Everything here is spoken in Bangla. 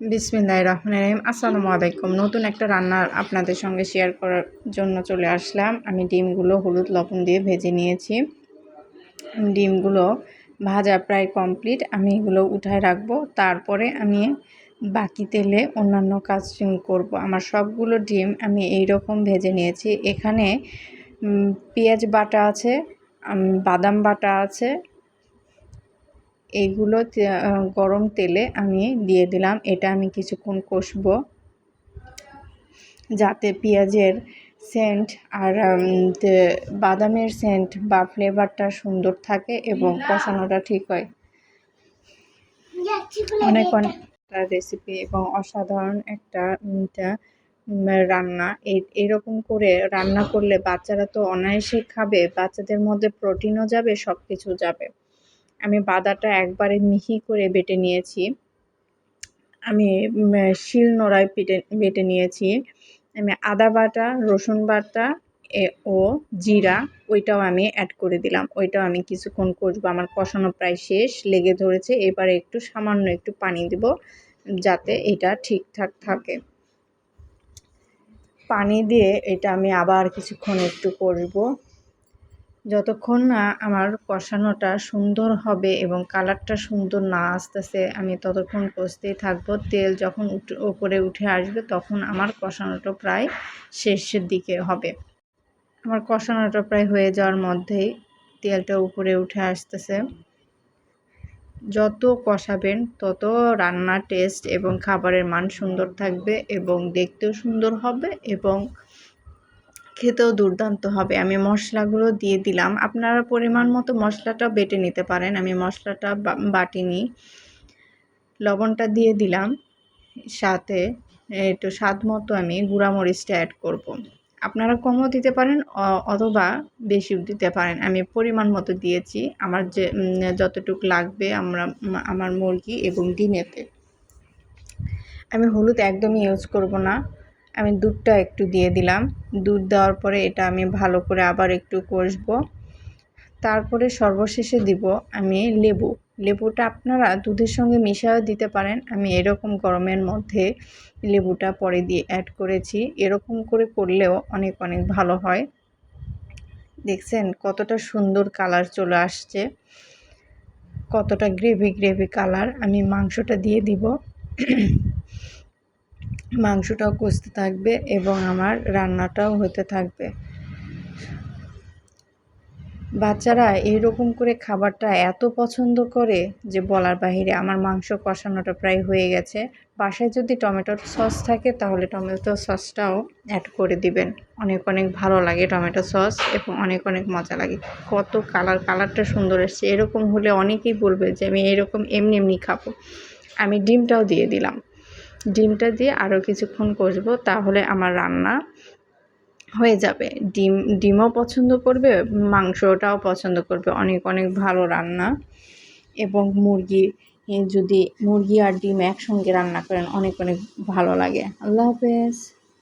বিসমিল্লাহ রহমান রহিম। আসসালামু আলাইকুম। নতুন একটা রান্নার আপনাদের সঙ্গে শেয়ার করার জন্য চলে আসলাম। আমি ডিমগুলো হলুদ লবণ দিয়ে ভেজে নিয়েছি। ডিমগুলো ভাজা প্রায় কমপ্লিট আমি এগুলো উঠায় রাখব। তারপরে আমি বাকি তেলে অন্যান্য কাজ করব। আমার সবগুলো ডিম আমি এই রকম ভেজে নিয়েছি। এখানে পেঁয়াজ বাটা আছে বাদাম বাটা আছে এইগুলো গরম তেলে আমি দিয়ে দিলাম। এটা আমি কিছুক্ষণ কষবো। যাতে পেঁয়াজের সেন্ট আর বাদামের সেন্ট বা ফ্লেভারটা সুন্দর থাকে এবং কষানোটা ঠিক হয়। অনেক অনেক রেসিপি এবং অসাধারণ একটা রান্না। এরকম করে রান্না করলে বাচ্চারা তো অনায়াসে খাবে বাচ্চাদের মধ্যে প্রোটিনও যাবে সব কিছু যাবে। আমি বাদাটা একবারে মিহি করে বেটে নিয়েছি। আমি শিল নোড়ায় পেটে, বেটে নিয়েছি। আমি আদা বাটা, রসুন বাটা ও, জিরা, ওইটাও আমি অ্যাড করে দিলাম। ওইটাও আমি কিছুক্ষণ কষবো। আমার কষানো প্রায় শেষ, লেগে ধরেছে। এবারে একটু সামান্য একটু পানি দেব, যাতে এটা ঠিকঠাক থাকে। পানি দিয়ে এটা আমি আবার কিছুক্ষণ একটু করব যতক্ষণ না আমার কষানোটা সুন্দর হবে এবং কালারটা সুন্দর না আসতেছে, আমি ততক্ষণ কষতেই থাকব। তেল যখন উপরে উঠে আসবে তখন আমার কষানোটা প্রায় শেষের দিকে হবে। আমার কষানোটা প্রায় হয়ে যাওয়ার মধ্যেই তেলটা উপরে উঠে আসতেছে। যত কষাবেন তত রান্নার টেস্ট এবং খাবারের মান সুন্দর থাকবে এবং দেখতেও সুন্দর হবে এবং খেতেও দুর্দান্ত হবে। আমি মশলাগুলো দিয়ে দিলাম। আপনারা পরিমাণ মতো মশলাটা বেটে নিতে পারেন। আমি মশলাটা বাটিনি। লবণটা দিয়ে দিলাম। সাথে একটু স্বাদ মতো আমি গুঁড়ামরিচটা অ্যাড করব। আপনারা কমও দিতে পারেন অথবা বেশিও দিতে পারেন। আমি পরিমাণ মতো দিয়েছি। আমার যে যতটুক লাগবে আমরা আমার মুরগি এবং ডিমেতে। আমি হলুদ একদমই ইউজ করব না। আমি দুধটা একটু দিয়ে দিলাম। দুধ দেওয়ার পরে এটা আমি ভালো করে আবার একটু কষবো। তারপরে সর্বশেষে দিব আমি লেবু। লেবুটা আপনারা দুধের সঙ্গে মিশাও দিতে পারেন। আমি এরকম গরমের মধ্যে লেবুটা পরে দিয়ে অ্যাড করেছি। এরকম করে করলেও অনেক অনেক ভালো হয়। দেখছেন কতটা সুন্দর কালার চলে আসছে। কতটা গ্রেভি গ্রেভি কালার আমি মাংসটা দিয়ে দিব। মাংসটাও কষতে থাকবে এবং আমার রান্নাটাও হতে থাকবে। বাচ্চারা এইরকম করে খাবারটা এত পছন্দ করে যে বলার বাহিরে আমার মাংস কষানোটা প্রায় হয়ে গেছে। বাসায় যদি টমেটোর সস থাকে তাহলে টমেটো সসটাও অ্যাড করে দিবেন। অনেক অনেক ভালো লাগে টমেটো সস এবং অনেক অনেক মজা লাগে। কত কালার কালারটা সুন্দর এসছে। এরকম হলে অনেকেই বলবে যে আমি এরকম এমনি এমনি খাব। আমি ডিমটাও দিয়ে দিলাম। ডিমটা দিয়ে আরও কিছুক্ষণ কষবো, তাহলে আমার রান্না হয়ে যাবে। ডিম, ডিমও পছন্দ করবে, মাংসটাও পছন্দ করবে। অনেক অনেক ভালো রান্না। এবং মুরগি যদি মুরগি আর ডিম একসঙ্গে রান্না করেন, অনেক অনেক ভালো লাগে। আল্লাহ হাফেজ।